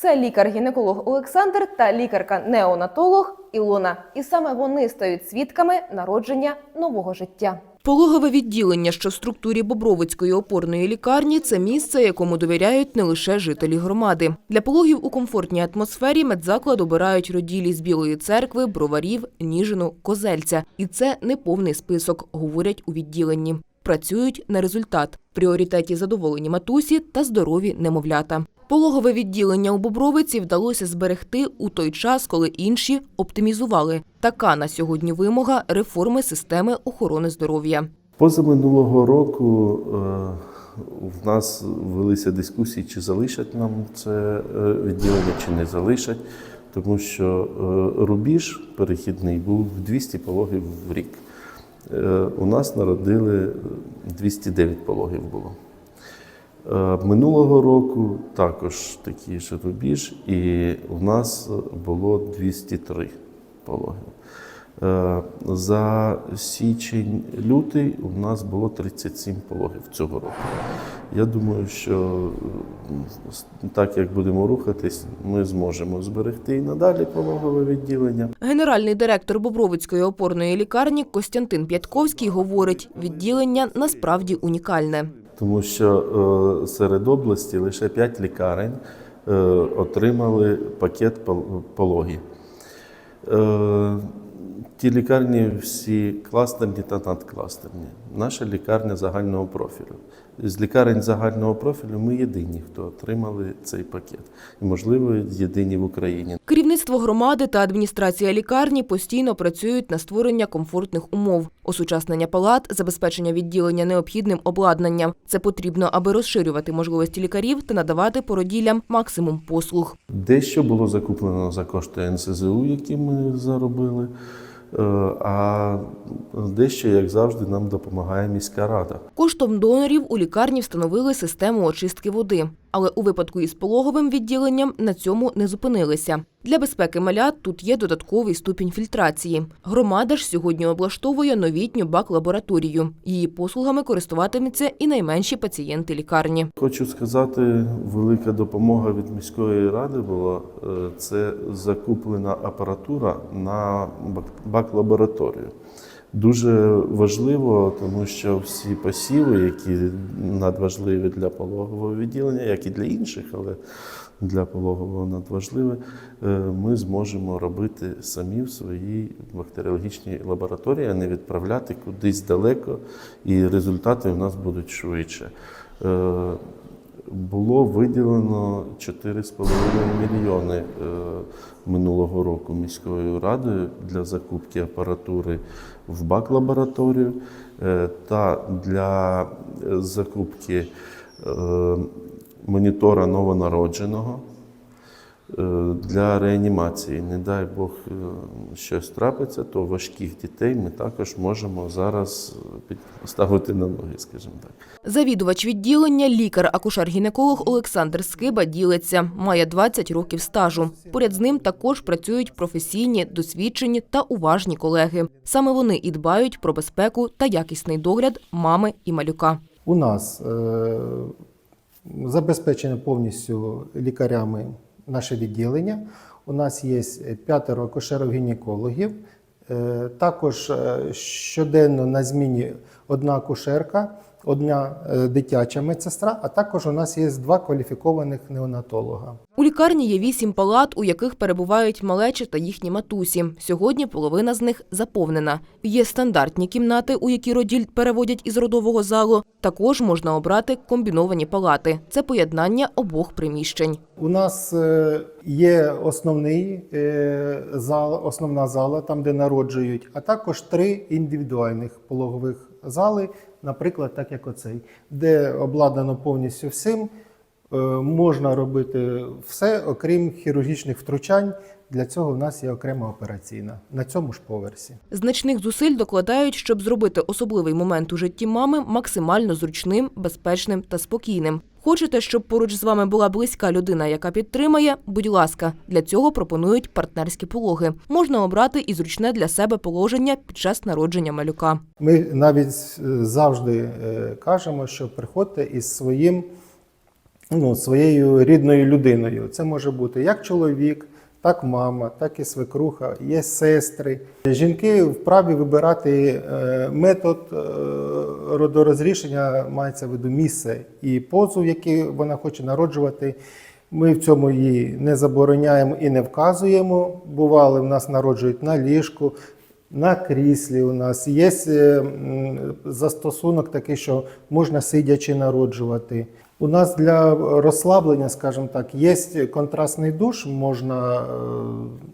Це лікар-гінеколог Олександр та лікарка-неонатолог Ілона. І саме вони стають свідками народження нового життя. Пологове відділення, що в структурі Бобровицької опорної лікарні, це місце, якому довіряють не лише жителі громади. Для пологів у комфортній атмосфері медзаклад обирають роділі з Білої церкви, броварів, Ніжину, Козельця. І це не повний список, говорять у відділенні. Працюють на результат. Пріоритеті задоволені матусі та здорові немовлята. Пологове відділення у Бобровиці вдалося зберегти у той час, коли інші оптимізували. Така на сьогодні вимога реформи системи охорони здоров'я. Позаминулого року е, в нас велися дискусії, чи залишать нам це е, відділення, чи не залишать, тому що е, рубіж перехідний був 200 пологів в рік. У нас народили 209 пологів було. Е, Минулого року також такий же рубіж, і у нас було 203 пологи. Е, За січень-лютий у нас було 37 пологів цього року. Я думаю, що е, так як будемо рухатись, ми зможемо зберегти і надалі пологове відділення. Генеральний директор Бобровицької опорної лікарні Костянтин П'ятковський говорить, відділення насправді унікальне. Тому що е, серед області лише 5 лікарень е, отримали пакет пологі. пологів. Ті лікарні всі кластерні та надкластерні. Наша лікарня загального профілю. З лікарень загального профілю ми єдині, хто отримали цей пакет. І, можливо, єдині в Україні. Керівництво громади та адміністрація лікарні постійно працюють на створення комфортних умов, осучаснення палат, забезпечення відділення необхідним обладнанням. Це потрібно, аби розширювати можливості лікарів та надавати породіллям максимум послуг. Дещо було закуплено за кошти НСЗУ, які ми заробили. Е, А дещо, як завжди, нам допомагає міська рада. Коштом донорів у лікарні встановили систему очистки води. Але у випадку із пологовим відділенням на цьому не зупинилися. Для безпеки малят тут є додатковий ступінь фільтрації. Громада ж сьогодні облаштовує новітню бак-лабораторію. Її послугами користуватимуться і найменші пацієнти лікарні. Хочу сказати, велика допомога від міської ради була е, це закуплена апаратура на бак- бак-лабораторію. Дуже важливо, тому що всі посіви, які надважливі для пологового відділення, як і для інших, але для пологового надважливе, е, ми зможемо робити самі в своїй бактеріологічній лабораторії, а не відправляти кудись далеко, і результати у нас будуть швидше. Було виділено 4,5 мільйони е, минулого року міською радою для закупки апаратури в бак-лабораторію е, та для закупки е, монітора новонародженого для реанімації. Не дай Бог е, щось трапиться, то важких дітей ми також можемо зараз е, поставити на ноги, скажімо так. Завідувач відділення, лікар-акушер-гінеколог Олександр Скиба ділиться. Має 20 років стажу. Поряд з ним також працюють професійні, досвідчені та уважні колеги. Саме вони і дбають про безпеку та якісний догляд мами і малюка. У нас е, забезпечено повністю лікарями наше відділення. У нас є п'ятеро акушерів-гінекологів. Е, Також е, щоденно на зміні одна акушерка, одна е, дитяча медсестра, а також у нас є два кваліфікованих неонатолога. У лікарні є вісім палат, у яких перебувають малечі та їхні матусі. Сьогодні половина з них заповнена. Є стандартні кімнати, у які роділь переводять із родового залу. Також можна обрати комбіновані палати. Це поєднання обох приміщень. У нас е, є основний е, зал, основна зала, там де народжують, а також три індивідуальних пологових зали, наприклад, так як оцей, де обладнано повністю всім. Е, Можна робити все, окрім хірургічних втручань. Для цього в нас є окрема операційна на цьому ж поверсі. Значних зусиль докладають, щоб зробити особливий момент у житті мами максимально зручним, безпечним та спокійним. Хочете, щоб поруч з вами була близька людина, яка підтримає? Будь ласка, для цього пропонують партнерські пологи. Можна обрати і зручне для себе положення під час народження малюка. Ми навіть е, завжди е, кажемо, що приходьте із своїм ну, своєю рідною людиною. Це може бути як чоловік, так мама, так і свекруха, є сестри. Жінки вправі вибирати е, метод е, родорозрішення, мається в виду місце і позу, в якій вона хоче народжувати. Ми в цьому її не забороняємо і не вказуємо. Бували, в нас народжують на ліжку, на кріслі у нас є е, застосунок такий, що можна сидячи народжувати. У нас для розслаблення, скажімо так, є контрастний душ, можна е,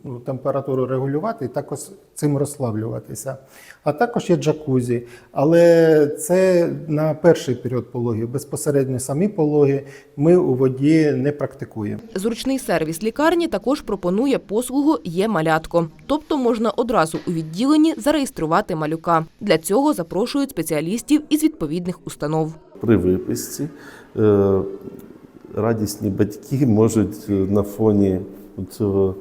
ну, температуру регулювати і також цим розслаблюватися. А також є джакузі. Але це на перший період пологів. Безпосередньо самі пологи ми у воді не практикуємо. Зручний сервіс лікарні також пропонує послугу «Є малятко», тобто можна одразу у відділенні зареєструвати малюка. Для цього запрошують спеціалістів із відповідних установ. При виписці е, радісні батьки можуть е, на фоні цього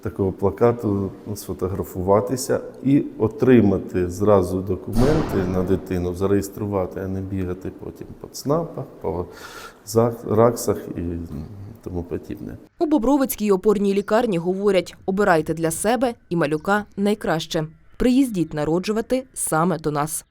такого плакату сфотографуватися і отримати зразу документи на дитину, зареєструвати, а не бігати потім по ЦНАПах, по РАКСах і тому подібне. У Бобровицькій опорній лікарні говорять, обирайте для себе і малюка найкраще. Приїздіть народжувати саме до нас.